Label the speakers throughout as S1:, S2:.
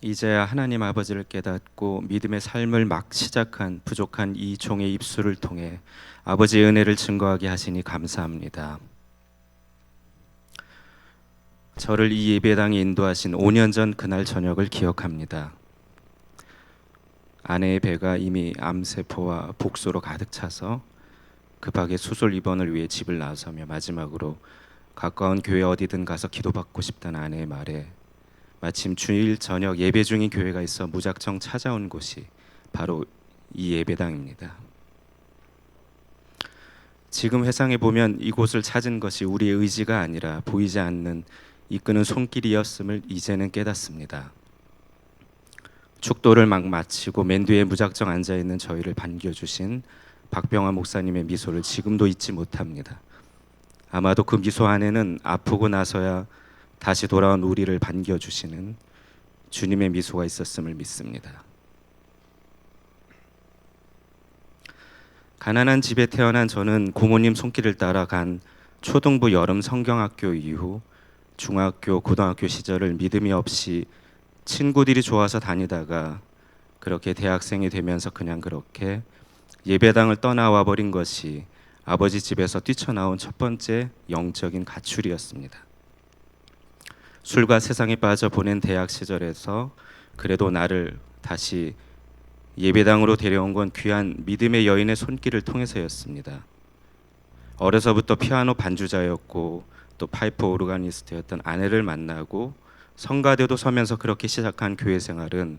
S1: 이제야 하나님 아버지를 깨닫고 믿음의 삶을 막 시작한 부족한 이 종의 입술을 통해 아버지의 은혜를 증거하게 하시니 감사합니다. 저를 이 예배당에 인도하신 5년 전 그날 저녁을 기억합니다. 아내의 배가 이미 암세포와 복소로 가득 차서 급하게 수술 입원을 위해 집을 나서며 마지막으로 가까운 교회 어디든 가서 기도받고 싶다는 아내의 말에 마침 주일 저녁 예배 중인 교회가 있어 무작정 찾아온 곳이 바로 이 예배당입니다. 지금 회상해 보면 이곳을 찾은 것이 우리의 의지가 아니라 보이지 않는 이끄는 손길이었음을 이제는 깨닫습니다. 축도를 막 마치고 맨 뒤에 무작정 앉아 있는 저희를 반겨주신 박병화 목사님의 미소를 지금도 잊지 못합니다. 아마도 그 미소 안에는 아프고 나서야 다시 돌아온 우리를 반겨주시는 주님의 미소가 있었음을 믿습니다. 가난한 집에 태어난 저는 고모님 손길을 따라 간 초등부 여름 성경학교 이후 중학교, 고등학교 시절을 믿음이 없이 친구들이 좋아서 다니다가 그렇게 대학생이 되면서 그냥 그렇게 예배당을 떠나와 버린 것이 아버지 집에서 뛰쳐나온 첫 번째 영적인 가출이었습니다. 술과 세상에 빠져 보낸 대학 시절에서 그래도 나를 다시 예배당으로 데려온 건 귀한 믿음의 여인의 손길을 통해서였습니다. 어려서부터 피아노 반주자였고 또 파이프 오르가니스트였던 아내를 만나고 성가대도 서면서 그렇게 시작한 교회 생활은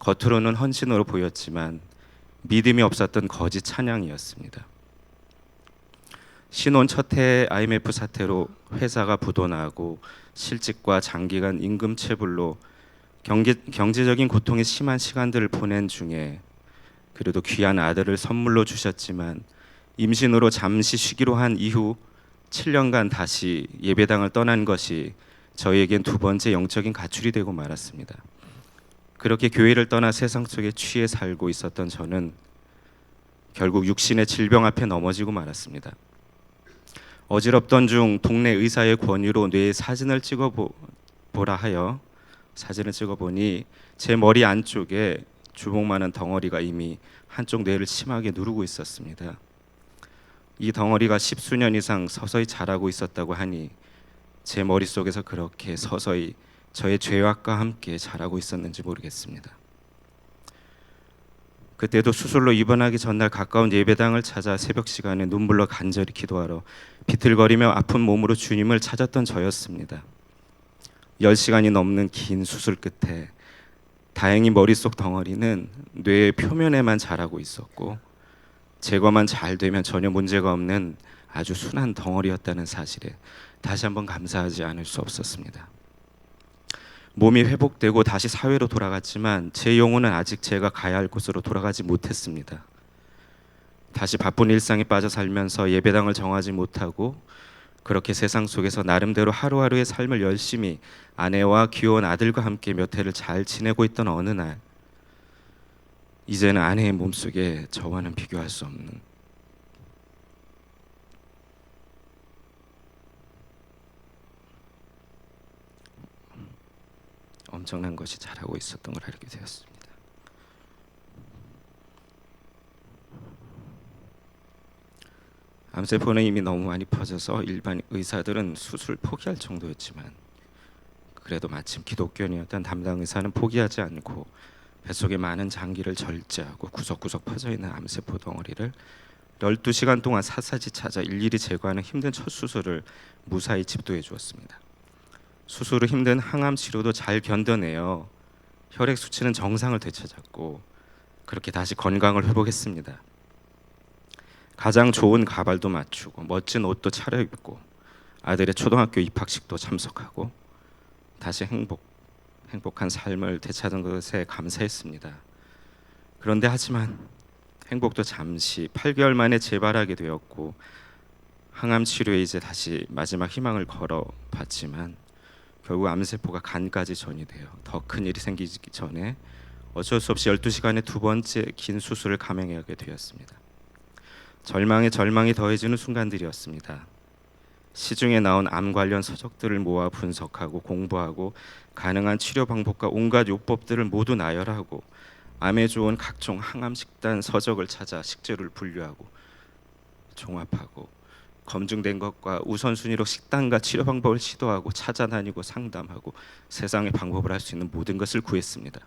S1: 겉으로는 헌신으로 보였지만 믿음이 없었던 거짓 찬양이었습니다. 신혼 첫해 IMF 사태로 회사가 부도나고 실직과 장기간 임금 체불로 경제, 경제적인 고통이 심한 시간들을 보낸 중에 그래도 귀한 아들을 선물로 주셨지만 임신으로 잠시 쉬기로 한 이후 7년간 다시 예배당을 떠난 것이 저희에겐 두 번째 영적인 가출이 되고 말았습니다. 그렇게 교회를 떠나 세상 속에 취해 살고 있었던 저는 결국 육신의 질병 앞에 넘어지고 말았습니다. 어지럽던 중 동네 의사의 권유로 뇌에 사진을 찍어 보라 하여 사진을 찍어 보니 제 머리 안쪽에 주먹만한 덩어리가 이미 한쪽 뇌를 심하게 누르고 있었습니다. 이 덩어리가 십수년 이상 서서히 자라고 있었다고 하니 제 머릿속에서 그렇게 서서히 저의 죄악과 함께 자라고 있었는지 모르겠습니다. 그때도 수술로 입원하기 전날 가까운 예배당을 찾아 새벽 시간에 눈물로 간절히 기도하러 비틀거리며 아픈 몸으로 주님을 찾았던 저였습니다. 10시간이 넘는 긴 수술 끝에 다행히 머릿속 덩어리는 뇌의 표면에만 자라고 있었고 제거만 잘 되면 전혀 문제가 없는 아주 순한 덩어리였다는 사실에 다시 한번 감사하지 않을 수 없었습니다. 몸이 회복되고 다시 사회로 돌아갔지만 제 영혼은 아직 제가 가야 할 곳으로 돌아가지 못했습니다. 다시 바쁜 일상에 빠져 살면서 예배당을 정하지 못하고 그렇게 세상 속에서 나름대로 하루하루의 삶을 열심히 아내와 귀여운 아들과 함께 몇 해를 잘 지내고 있던 어느 날 이제는 아내의 몸속에 저와는 비교할 수 없는 엄청난 것이 자라고 있었던 걸 알게 되었습니다. 암세포는 이미 너무 많이 퍼져서 일반 의사들은 수술 포기할 정도였지만 그래도 마침 기독교인이었던 담당 의사는 포기하지 않고 뱃속에 많은 장기를 절제하고 구석구석 퍼져 있는 암세포 덩어리를 12시간 동안 사사지 찾아 일일이 제거하는 힘든 첫 수술을 무사히 집도해 주었습니다. 수술 후 힘든 항암 치료도 잘 견뎌내어 혈액 수치는 정상을 되찾았고 그렇게 다시 건강을 회복했습니다. 가장 좋은 가발도 맞추고 멋진 옷도 차려입고 아들의 초등학교 입학식도 참석하고 다시 행복 행복한 삶을 되찾은 것에 감사했습니다. 그런데 하지만 행복도 잠시 8개월 만에 재발하게 되었고 항암 치료에 이제 다시 마지막 희망을 걸어 봤지만 결국 암세포가 간까지 전이되어 더큰 일이 생기기 전에 어쩔 수 없이 12시간의 두 번째 긴 수술을 감행하게 되었습니다. 절망에 절망이 더해지는 순간들이었습니다. 시중에 나온 암 관련 서적들을 모아 분석하고 공부하고 가능한 치료 방법과 온갖 요법들을 모두 나열하고 암에 좋은 각종 항암 식단 서적을 찾아 식재료를 분류하고 종합하고 검증된 것과 우선순위로 식단과 치료 방법을 시도하고 찾아다니고 상담하고 세상의 방법을 할 수 있는 모든 것을 구했습니다.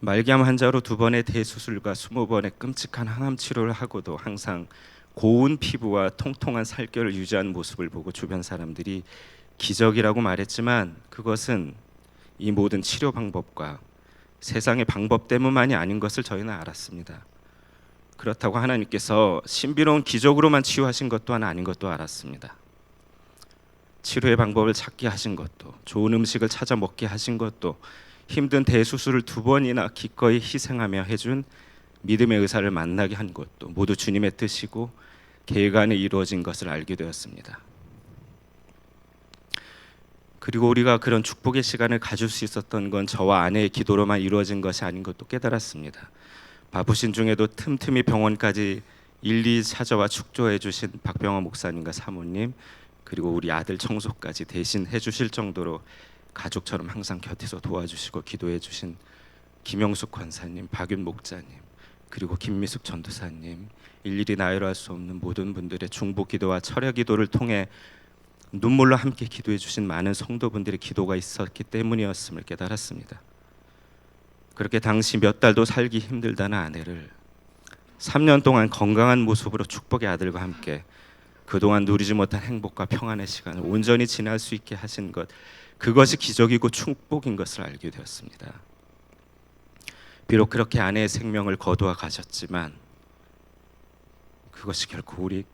S1: 말기암 환자로 두 번의 대수술과 스무 번의 끔찍한 항암 치료를 하고도 항상 고운 피부와 통통한 살결을 유지한 모습을 보고 주변 사람들이 기적이라고 말했지만 그것은 이 모든 치료 방법과 세상의 방법 때문만이 아닌 것을 저희는 알았습니다. 그렇다고 하나님께서 신비로운 기적으로만 치유하신 것 또한 아닌 것도 알았습니다. 치료의 방법을 찾게 하신 것도 좋은 음식을 찾아 먹게 하신 것도 힘든 대수술을 두 번이나 기꺼이 희생하며 해준 믿음의 의사를 만나게 한 것도 모두 주님의 뜻이고 계획 안에 이루어진 것을 알게 되었습니다. 그리고 우리가 그런 축복의 시간을 가질 수 있었던 건 저와 아내의 기도로만 이루어진 것이 아닌 것도 깨달았습니다. 바쁘신 중에도 틈틈이 병원까지 일일이 찾아와 축조해 주신 박병원 목사님과 사모님 그리고 우리 아들 청소까지 대신 해주실 정도로 가족처럼 항상 곁에서 도와주시고 기도해 주신 김영숙 권사님, 박윤 목자님 그리고 김미숙 전도사님 일일이 나열할 수 없는 모든 분들의 중보 기도와 철야 기도를 통해 눈물로 함께 기도해 주신 많은 성도분들의 기도가 있었기 때문이었음을 깨달았습니다. 그렇게 당시 몇 달도 살기 힘들다는 아내를 3년 동안 건강한 모습으로 축복의 아들과 함께 그동안 누리지 못한 행복과 평안의 시간을 온전히 지날 수 있게 하신 것 그것이 기적이고 축복인 것을 알게 되었습니다. 비록 그렇게 아내의 생명을 거두어 가셨지만 그것이 결코 우리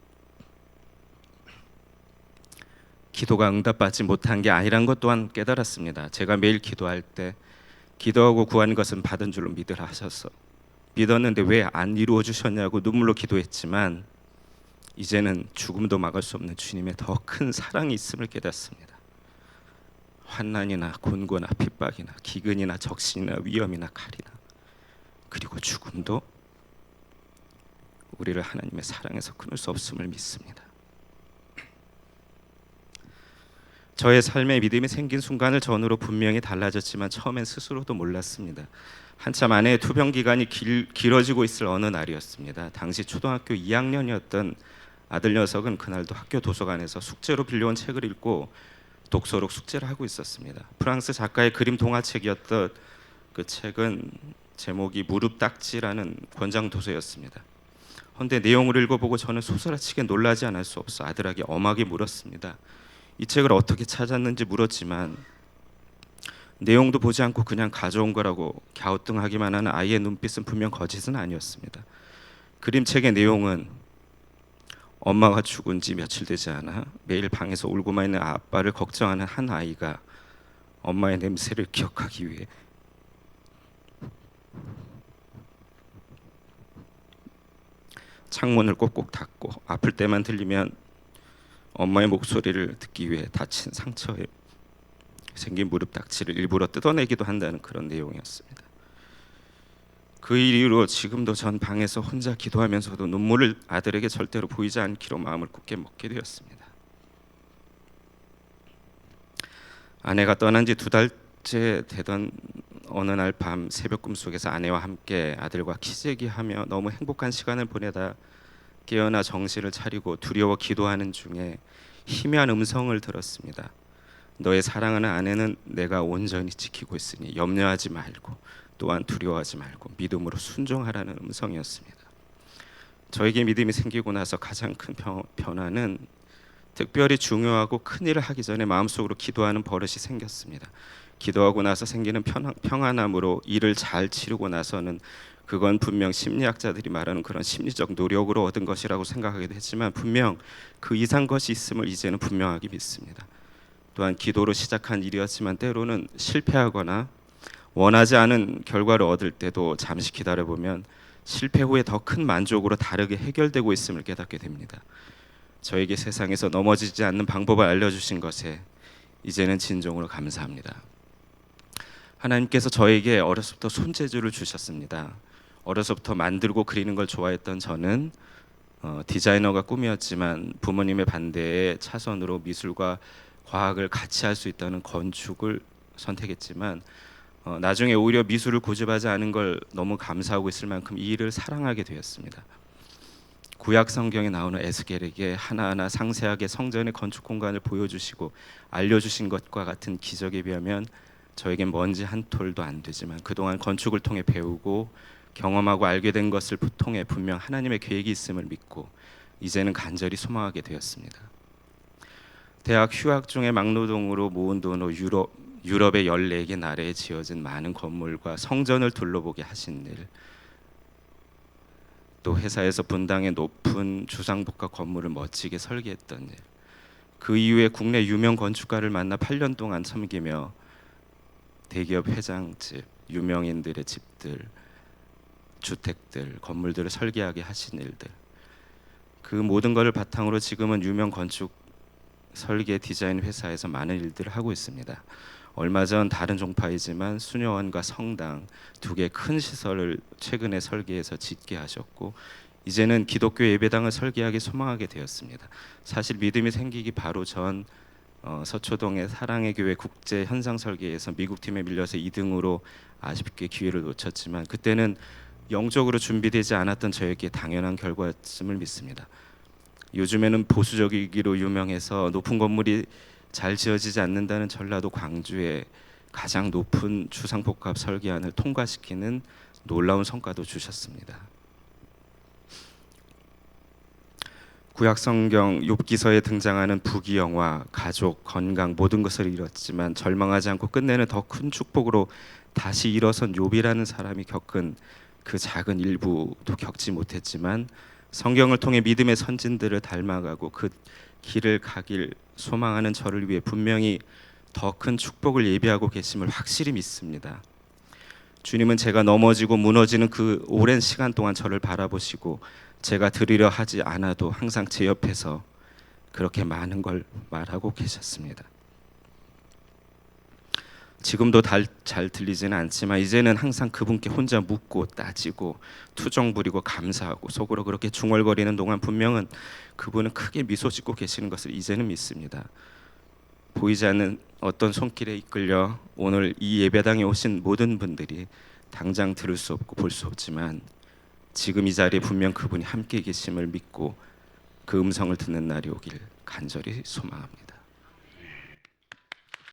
S1: 기도가 응답받지 못한 게 아니란 것 또한 깨달았습니다. 제가 매일 기도할 때 기도하고 구한 것은 받은 줄로 믿으라 하셔서 믿었는데 왜 안 이루어 주셨냐고 눈물로 기도했지만 이제는 죽음도 막을 수 없는 주님의 더 큰 사랑이 있음을 깨닫습니다. 환난이나 곤고나 핍박이나 기근이나 적신이나 위험이나 칼이나 그리고 죽음도 우리를 하나님의 사랑에서 끊을 수 없음을 믿습니다. 저의 삶에 믿음이 생긴 순간을 전후로 분명히 달라졌지만 처음엔 스스로도 몰랐습니다. 한참 안에 투병 기간이 길, 길어지고 있을 어느 날이었습니다. 당시 초등학교 2학년이었던 아들 녀석은 그날도 학교 도서관에서 숙제로 빌려온 책을 읽고 독서록 숙제를 하고 있었습니다. 프랑스 작가의 그림 동화책이었던 그 책은 제목이 무릎 딱지라는 권장 도서였습니다. 헌데 내용을 읽어보고 저는 소스라치게 놀라지 않을 수 없어 아들에게 엄하게 물었습니다. 이 책을 어떻게 찾았는지 물었지만 내용도 보지 않고 그냥 가져온 거라고 갸우뚱하기만 하는 아이의 눈빛은 분명 거짓은 아니었습니다. 그림책의 내용은 엄마가 죽은 지 며칠 되지 않아 매일 방에서 울고만 있는 아빠를 걱정하는 한 아이가 엄마의 냄새를 기억하기 위해 창문을 꼭꼭 닫고 아플 때만 들리면 엄마의 목소리를 듣기 위해 다친 상처에 생긴 무릎 닥치를 일부러 뜯어내기도 한다는 그런 내용이었습니다. 그 이후로 지금도 전 방에서 혼자 기도하면서도 눈물을 아들에게 절대로 보이지 않기로 마음을 굳게 먹게 되었습니다. 아내가 떠난 지 두 달째 되던 어느 날 밤 새벽 꿈속에서 아내와 함께 아들과 키재기하며 너무 행복한 시간을 보내다 깨어나 정신을 차리고 두려워 기도하는 중에 희미한 음성을 들었습니다. 너의 사랑하는 아내는 내가 온전히 지키고 있으니 염려하지 말고 또한 두려워하지 말고 믿음으로 순종하라는 음성이었습니다. 저에게 믿음이 생기고 나서 가장 큰 변화는 특별히 중요하고 큰 일을 하기 전에 마음속으로 기도하는 버릇이 생겼습니다. 기도하고 나서 생기는 평안함으로 일을 잘 치르고 나서는 그건 분명 심리학자들이 말하는 그런 심리적 노력으로 얻은 것이라고 생각하기도 했지만 분명 그 이상 것이 있음을 이제는 분명하게 믿습니다. 또한 기도로 시작한 일이었지만 때로는 실패하거나 원하지 않은 결과를 얻을 때도 잠시 기다려 보면 실패 후에 더 큰 만족으로 다르게 해결되고 있음을 깨닫게 됩니다. 저에게 세상에서 넘어지지 않는 방법을 알려주신 것에 이제는 진정으로 감사합니다. 하나님께서 저에게 어려서부터 손재주를 주셨습니다. 어려서부터 만들고 그리는 걸 좋아했던 저는 어, 디자이너가 꿈이었지만 부모님의 반대에 차선으로 미술과 과학을 같이 할 수 있다는 건축을 선택했지만 어, 나중에 오히려 미술을 고집하지 않은 걸 너무 감사하고 있을 만큼 이 일을 사랑하게 되었습니다. 구약 성경에 나오는 에스겔에게 하나하나 상세하게 성전의 건축 공간을 보여주시고 알려주신 것과 같은 기적에 비하면 저에겐 먼지 한 톨도 안 되지만 그동안 건축을 통해 배우고 경험하고 알게 된 것을 통해 분명 하나님의 계획이 있음을 믿고 이제는 간절히 소망하게 되었습니다. 대학 휴학 중에 막노동으로 모은 돈으로 유럽 유럽의 14개 나라에 지어진 많은 건물과 성전을 둘러보게 하신 일, 또 회사에서 분당의 높은 주상복합 건물을 멋지게 설계했던 일, 그 이후에 국내 유명 건축가를 만나 8년 동안 섬기며 대기업 회장집, 유명인들의 집들, 주택들, 건물들을 설계하게 하신 일들, 그 모든 것을 바탕으로 지금은 유명 건축 설계 디자인 회사에서 많은 일들을 하고 있습니다. 얼마 전 다른 종파이지만 수녀원과 성당 두 개 큰 시설을 최근에 설계해서 짓게 하셨고 이제는 기독교 예배당을 설계하기 소망하게 되었습니다. 사실 믿음이 생기기 바로 전 어, 서초동의 사랑의 교회 국제 현상 설계에서 미국 팀에 밀려서 2등으로 아쉽게 기회를 놓쳤지만 그때는 영적으로 준비되지 않았던 저에게 당연한 결과였음을 믿습니다. 요즘에는 보수적이기로 유명해서 높은 건물이 잘 지어지지 않는다는 전라도 광주에 가장 높은 주상복합 설계안을 통과시키는 놀라운 성과도 주셨습니다. 구약 성경 욥기서에 등장하는 부귀 영화, 가족, 건강 모든 것을 잃었지만 절망하지 않고 끝내는 더 큰 축복으로 다시 일어선 욥이라는 사람이 겪은 그 작은 일부도 겪지 못했지만 성경을 통해 믿음의 선진들을 닮아가고 그 길을 가길 소망하는 저를 위해 분명히 더 큰 축복을 예비하고 계심을 확실히 믿습니다. 주님은 제가 넘어지고 무너지는 그 오랜 시간 동안 저를 바라보시고 제가 드리려 하지 않아도 항상 제 옆에서 그렇게 많은 걸 말하고 계셨습니다. 지금도 달, 잘 들리지는 않지만 이제는 항상 그분께 혼자 묻고 따지고 투정 부리고 감사하고 속으로 그렇게 중얼거리는 동안 분명은 그분은 크게 미소 짓고 계시는 것을 이제는 믿습니다. 보이지 않는 어떤 손길에 이끌려 오늘 이 예배당에 오신 모든 분들이 당장 들을 수 없고 볼 수 없지만 지금 이 자리에 분명 그분이 함께 계심을 믿고 그 음성을 듣는 날이 오길 간절히 소망합니다.